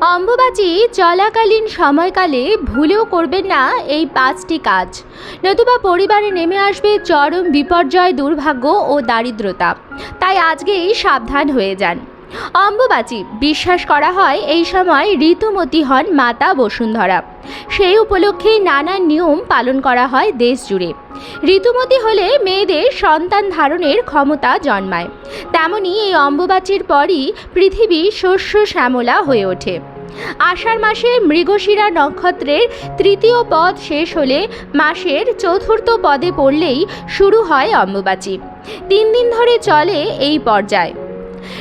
অম্বুবাচী চলাকালীন সময়কালে ভুলেও করবেন না এই পাঁচটি কাজ। নতুবা পরিবারে নেমে আসবে চরম বিপর্যয়, দুর্ভাগ্য ও দারিদ্রতা। তাই আজকেই সাবধান হয়ে যান। অম্বুবাচী। বিশ্বাস করা হয় এই সময় ঋতুমতী হন মাতা বসুন্ধরা। সেই উপলক্ষে নানা নিয়ম পালন করা হয় দেশ জুড়ে ঋতুমতী হলে মেয়েদের সন্তান ধারণের ক্ষমতা জন্মায়। তেমনি এই অম্বুবাচীর পরই পৃথিবী শস্য শ্যামলা হয়ে ওঠে। আষাঢ় মাসে মৃগশিরা নক্ষত্রের তৃতীয় পদ শেষ হলে মাসের চতুর্থ পদে পড়লেই শুরু হয় অম্বুবাচী। তিন দিন ধরে চলে এই পর্যায়।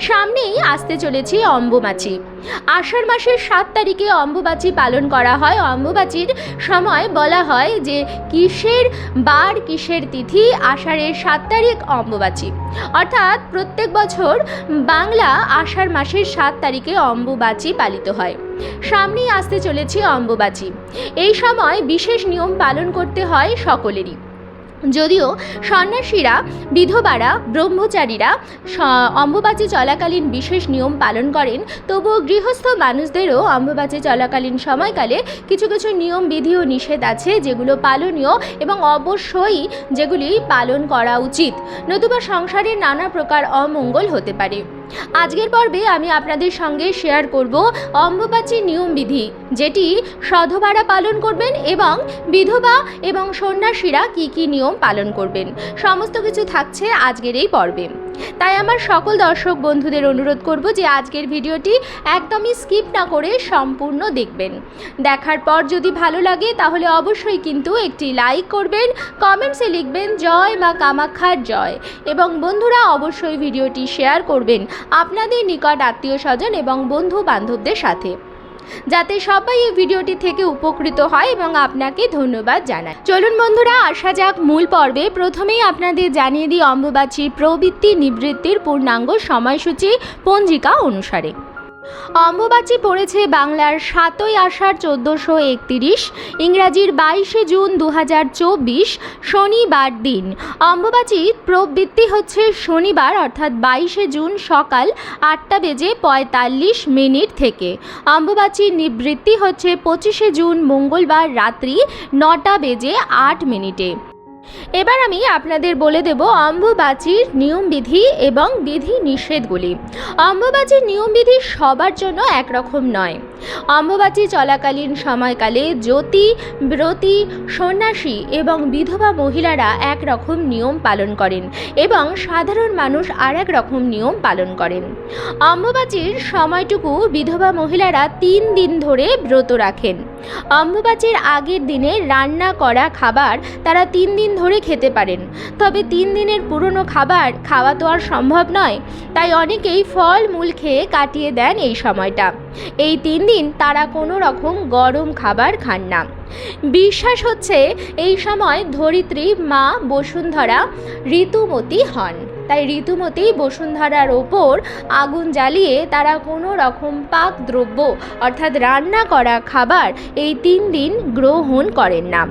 সামনেই আসতে চলেছে অম্বুবাচী। আষাঢ় মাসের সাত তারিখে অম্বুবাচী পালন করা হয়। অম্বুবাচীর সময় বলা হয় যে কিসের বার, কিসের তিথি আষাঢ়ের সাত তারিখ অম্বুবাচী। অর্থাৎ প্রত্যেক বছর বাংলা আষাঢ় মাসের সাত তারিখে অম্বুবাচী পালিত হয়। সামনেই আসতে চলেছে অম্বুবাচী। এই সময় বিশেষ নিয়ম পালন করতে হয় সকলেরই। যদিও সন্ন্যাসীরা, বিধবারা, ব্রহ্মচারীরা অম্বুবাচী চলাকালীন বিশেষ নিয়ম পালন করেন, তবুও গৃহস্থ মানুষদেরও অম্বুবাচী চলাকালীন সময়কালে কিছু কিছু নিয়ম, বিধি ও নিষেধ আছে যেগুলো পালনীয় এবং অবশ্যই যেগুলি পালন করা উচিত। নতুবা সংসারের নানা প্রকার অমঙ্গল হতে পারে। আজকের পর্বে আমি আপনাদের সঙ্গে শেয়ার করব অম্বুবাচী নিয়মবিধি যেটি সধবারা পালন করবেন এবং বিধবা এবং সন্ন্যাসীরা কি কি নিয়ম পালন করবেন। সমস্ত কিছু থাকছে আজকের এই পর্বে। তাই আমার সকল দর্শক বন্ধুদের অনুরোধ করব যে আজকের ভিডিওটি একদমই স্কিপ না করে সম্পূর্ণ দেখবেন। দেখার পর যদি ভালো লাগে তাহলে অবশ্যই কিন্তু একটি লাইক করবেন, কমেন্টসে লিখবেন, জয় মা কামাখ্যার জয় এবং বন্ধুরা অবশ্যই ভিডিওটি শেয়ার করবেন আপনাদের নিকট আত্মীয় স্বজন এবং বন্ধু বান্ধবদের সাথে। যাতে সবাই এই ভিডিওটি থেকে উপকৃত হয় এবং আপনাকে ধন্যবাদ জানায়। চলুন বন্ধুরা, আসা যাক মূল পর্বে। প্রথমেই আপনাদের জানিয়ে দিই অম্বুবাচীর প্রবৃত্তি নিবৃত্তির পূর্ণাঙ্গ সময়সূচি পঞ্জিকা অনুসারে। অম্বুবাচী পড়েছে বাংলার সাতই আষাঢ় চোদ্দোশো একতিরিশ, ইংরাজির বাইশে জুন দু হাজার চব্বিশ, শনিবার দিন। অম্বুবাচী প্রবৃত্তি হচ্ছে শনিবার অর্থাৎ বাইশে জুন সকাল আটটা বেজে পঁয়তাল্লিশ মিনিট থেকে। অম্বুবাচীর নিবৃত্তি হচ্ছে পঁচিশে জুন মঙ্গলবার রাত্রি নটা বেজে আট মিনিটে। এবার আমি আপনাদের বলে দেব অম্বুবাচীর নিয়মবিধি এবং বিধি নিষেধগুলি। অম্বুবাচীর নিয়মবিধি সবার জন্য একরকম নয়। অম্বুবাচী চলাকালীন সময়কালে জ্যোতি, ব্রতী, সন্ন্যাসী এবং বিধবা মহিলারা একরকম নিয়ম পালন করেন এবং সাধারণ মানুষ আর এক রকম নিয়ম পালন করেন। অম্বুবাচীর সময়টুকু বিধবা মহিলারা তিন দিন ধরে ব্রত রাখেন। অম্বুবাচীর আগের দিনে রান্না করা খাবার তারা তিন দিন ধরে খেতে পারেন। তবে তিন দিনের পুরনো খাবার খাওয়া তো আর সম্ভব নয়, তাই অনেকেই ফল মূল খেয়ে কাটিয়ে দেন এই সময়টা। এই তিন দিন তারা কোনো রকম গরম খাবার খান না। বিশ্বাস হচ্ছে এই সময় ধরিত্রী মা বসুন্ধরা ঋতুমতী হন। তাই ঋতুমতী বসুন্ধরার ওপর আগুন জ্বালিয়ে তারা কোনো রকম পাক দ্রব্য অর্থাৎ রান্না করা খাবার এই তিন দিন গ্রহণ করেন না।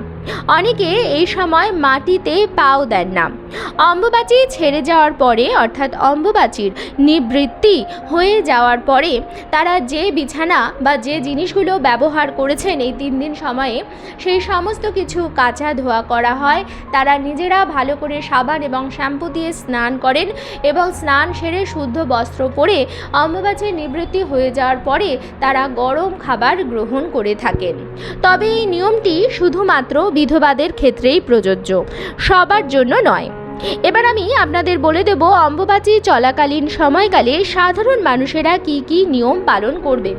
অনেকে এই সময় মাটিতে পাও দেন না। অম্বুবাচী ছেড়ে যাওয়ার পরে, অর্থাৎ অম্বুবাচীর নিবৃত্তি হয়ে যাওয়ার পরে, তারা যে বিছানা বা যে জিনিসগুলো ব্যবহার করেছেন এই তিন দিন সময়ে, সেই সমস্ত কিছু কাঁচা ধোয়া করা হয়। তারা নিজেরা ভালো করে সাবান এবং শ্যাম্পু দিয়ে স্নান করেন এবং স্নান সেরে শুদ্ধ বস্ত্র পরে অম্বুবাচীর নিবৃত্তি হয়ে যাওয়ার পরে তারা গরম খাবার গ্রহণ করে থাকেন। তবে এই নিয়মটি শুধুমাত্র বিধবাদের ক্ষেত্রেই প্রযোজ্য, সবার জন্য নয়। এবার আমি আপনাদের বলে দেব, অম্বুবাচী চলাকালীন সময়কালে সাধারণ মানুষেরা কি কি নিয়ম পালন করবেন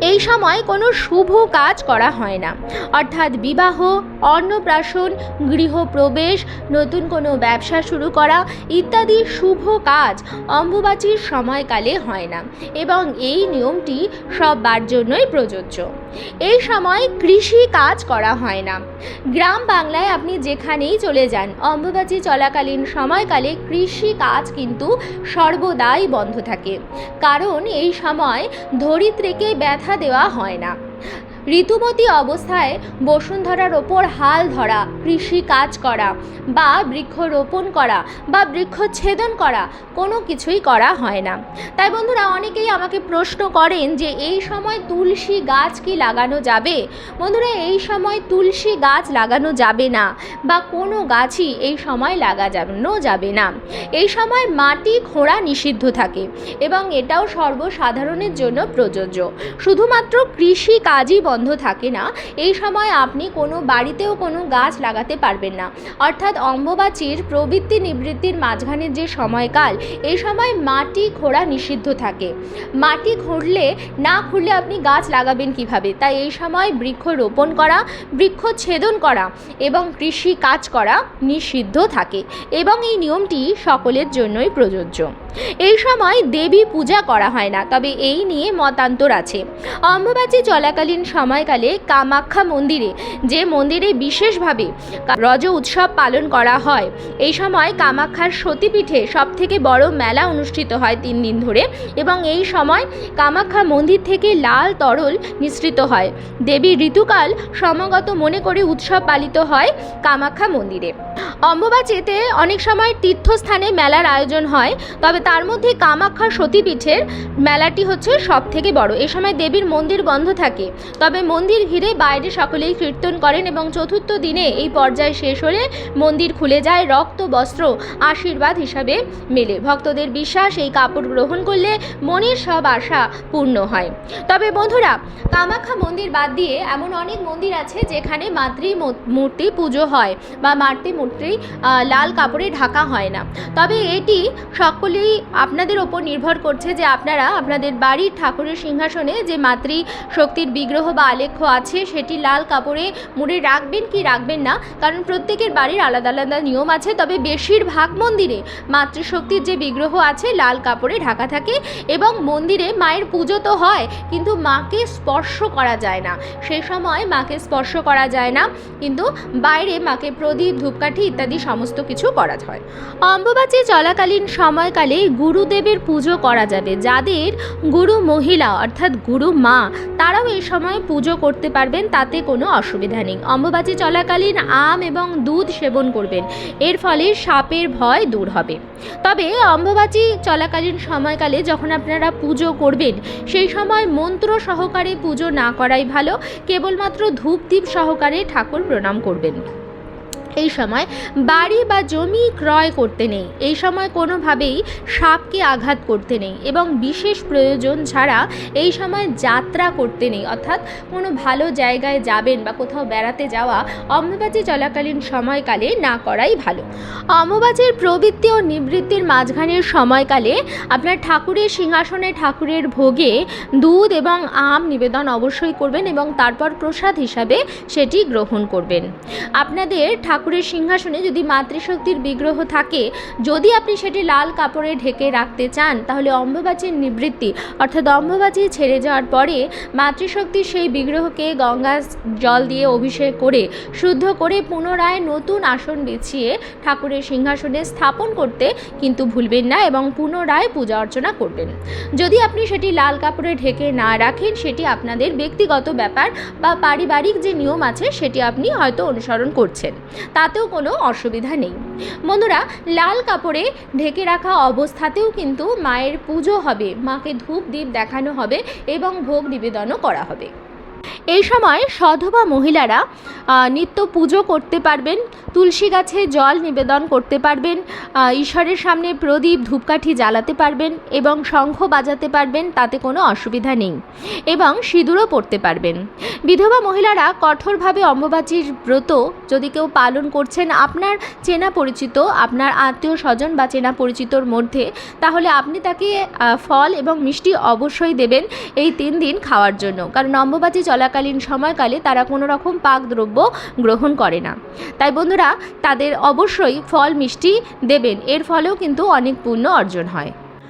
এই সময় কোনো শুভ কাজ করা হয় না। অর্থাৎ বিবাহ, অন্নপ্রাশন, গৃহপ্রবেশ, নতুন কোনো ব্যবসা শুরু করা ইত্যাদি শুভ কাজ অম্বুবাচীর সময়কালে হয় না। এবং এই নিয়মটি সববার জন্যই প্রযোজ্য। এই সময় কৃষি কাজ করা হয় না। গ্রাম বাংলায় আপনি যেখানেই চলে যান, অম্বুবাচী চলাকালীন সময়কালে কৃষি কাজ কিন্তু সর্বদাই বন্ধ থাকে। কারণ এই সময় ধরিত্রীকে ব্যথা দেওয়া হয় না। ঋতুমতী অবস্থায় বসুন্ধরার ওপর হাল ধরা, কৃষি কাজ করা বা বৃক্ষরোপণ করা বা বৃক্ষচ্ছেদন করা কোনো কিছুই করা হয় না। তাই বন্ধুরা, অনেকেই আমাকে প্রশ্ন করেন যে এই সময় তুলসী গাছ কি লাগানো যাবে? বন্ধুরা, এই সময় তুলসী গাছ লাগানো যাবে না বা কোনো গাছই এই সময় লাগানো যাবে না। এই সময় মাটি খোঁড়া নিষিদ্ধ থাকে এবং এটাও সর্বসাধারণের জন্য প্রযোজ্য। শুধুমাত্র কৃষি কাজই বন্ধ থাকে না, এই সময় আপনি কোনো বাড়িতেও কোনো গাছ লাগাতে পারবেন না। অর্থাৎ অম্বুবাচীর প্রবৃত্তি নিবৃত্তির মাঝখানের যে সময়কাল, এই সময় মাটি খোঁড়া নিষিদ্ধ থাকে। মাটি খুঁড়লে, না খুঁড়লে আপনি গাছ লাগাবেন কীভাবে? তাই এই সময় বৃক্ষ রোপণ করা, বৃক্ষ ছেদন করা এবং কৃষি কাজ করা নিষিদ্ধ থাকে এবং এই নিয়মটি সকলের জন্যই প্রযোজ্য। এই সময় দেবী পূজা করা হয় না, তবে এই নিয়ে মতান্তর আছে। অম্বুবাচী চলাকালীন সময়কালে কামাখ্যা মন্দিরে, যে মন্দিরে বিশেষভাবে রজ উৎসব পালন করা হয়, এই সময় কামাখ্যার সতীপীঠে সবথেকে বড় মেলা অনুষ্ঠিত হয় তিন দিন ধরে এবং এই সময় কামাখ্যা মন্দির থেকে লাল তরল নিঃসৃত হয়। দেবীর ঋতুকাল সমাগত মনে করে উৎসব পালিত হয় কামাখ্যা মন্দিরে। অম্বুবাচীতে অনেক সময় তীর্থস্থানে মেলার আয়োজন হয়, তবে তার মধ্যে কামাখ্যা সতীপীঠের মেলাটি হচ্ছে সব থেকে বড়। এ সময় দেবীর মন্দির বন্ধ থাকে। তবে মন্দির ঘিরে বাইরে সকলেই কীর্তন করেন এবং চতুর্থ দিনে এই পর্যায় শেষ হলে মন্দির খুলে যায় রক্ত, বস্ত্র, আশীর্বাদ হিসাবে মেলে। ভক্তদের বিশ্বাস, এই কাপড় গ্রহণ করলে মনের সব আশা পূর্ণ হয়। তবে বন্ধুরা, কামাখ্যা মন্দির বাদ দিয়ে এমন অনেক মন্দির আছে যেখানে মাতৃ মূর্তি পুজো হয় বা মাতৃ মূর্তি লাল কাপড়ে ঢাকা হয় না। তবে এটি সকলেই আপনাদের ওপর নির্ভর করছে যে আপনারা আপনাদের বাড়ির ঠাকুরের সিংহাসনে যে মাতৃ শক্তির বিগ্রহ বা আলেখ্য আছে, সেটি লাল কাপড়ে মুড়ে রাখবেন কি রাখবেন না? কারণ প্রত্যেকের বাড়ির আলাদা আলাদা নিয়ম আছে, তবে বেশিরভাগ মন্দিরে মাতৃশক্তির যে বিগ্রহ আছে, লাল কাপড়ে ঢাকা থাকে এবং মন্দিরে মায়ের পুজো তো হয়, কিন্তু মাকে স্পর্শ করা যায় না। সেই সময় মাকে স্পর্শ করা যায় না, কিন্তু বাইরে মাকে প্রদীপ, ধূপকাঠি ইত্যাদি সমস্ত কিছু করা হয়। অম্বুবাচী চলাকালীন সময়কালে গুরুদেবের পুজো করা যাবে। যাদের গুরু মহিলা, অর্থাৎ গুরু মা, তারাও এই সময় পুজো করতে পারবেন, তাতে কোনো অসুবিধা নেই। অম্বুবাচী চলাকালীন আম এবং দুধ সেবন করবেন। এর ফলে সাপের ভয় দূর হবে। তবে অম্বুবাচী চলাকালীন সময়কালে যখন আপনারা পুজো করবেন, সেই সময় মন্ত্র সহকারে পুজো না করাই ভালো। কেবলমাত্র ধূপ দ্বীপ সহকারে ঠাকুর প্রণাম করবেন। এই সময় বাড়ি বা জমি ক্রয় করতে নেই। এই সময় কোনোভাবেই সাপকে আঘাত করতে নেই এবং বিশেষ প্রয়োজন ছাড়া এই সময় যাত্রা করতে নেই। অর্থাৎ কোনো ভালো জায়গায় যাবেন বা কোথাও বেড়াতে যাওয়া অম্বুবাচী চলাকালীন সময়কালে না করাই ভালো। অম্বুবাচীর প্রবৃত্তি ও নিবৃত্তির মাঝখানের সময়কালে আপনার ঠাকুরের সিংহাসনে ঠাকুরের ভোগে দুধ এবং আম নিবেদন অবশ্যই করবেন এবং তারপর প্রসাদ হিসাবে সেটি গ্রহণ করবেন। আপনাদের ঠাকুরের সিংহাসনে যদি মাতৃশক্তির বিগ্রহ থাকে, যদি আপনি সেটি লাল কাপড়ে ঢেকে রাখতে চান, তাহলে অম্বুবাচীর নিবৃত্তি, অর্থাৎ অম্বুবাচী ছেড়ে যাওয়ার পরে মাতৃশক্তির সেই বিগ্রহকে গঙ্গা জল দিয়ে অভিষেক করে, শুদ্ধ করে পুনরায় নতুন আসন বিছিয়ে ঠাকুরের সিংহাসনে স্থাপন করতে কিন্তু ভুলবেন না এবং পুনরায় পূজা অর্চনা করবেন। যদি আপনি সেটি লাল কাপড়ে ঢেকে না রাখেন, সেটি আপনাদের ব্যক্তিগত ব্যাপার বা পারিবারিক যে নিয়ম আছে, সেটি আপনি হয়তো অনুসরণ করছেন। তাতেও কোনো অসুবিধা নেই। বন্ধুরা, লাল কাপড়ে ঢেকে রাখা অবস্থাতেও কিন্তু মায়ের পুজো হবে, মাকে ধূপ দ্বীপ দেখানো হবে এবং ভোগ নিবেদনও করা হবে। এই সময় সধবা মহিলারা নিত্য পুজো করতে পারবেন, তুলসী গাছে জল নিবেদন করতে পারবেন ঈশ্বরের সামনে প্রদীপ, ধূপকাঠি জ্বালাতে পারবেন এবং শঙ্খ বাজাতে পারবেন, তাতে কোনো অসুবিধা নেই এবং সিঁদুরও পড়তে পারবেন। বিধবা মহিলারা কঠোরভাবে অম্বুবাচীর ব্রত যদি কেউ পালন করছেন, আপনার চেনা পরিচিত, আপনার আত্মীয় স্বজন বা চেনা পরিচিতর মধ্যে, তাহলে আপনি তাকে ফল এবং মিষ্টি অবশ্যই দেবেন এই তিন দিন খাওয়ার জন্য। কারণ অম্বুবাচী চলাকালীন সময়কালে তারা কোনো রকম পাক দ্রব্য গ্রহণ করে না। তাই বন্ধুরা, তাদের অবশ্যই ফল মিষ্টি দেবেন। এর ফলেও কিন্তু অনেক পুণ্য অর্জন হয়।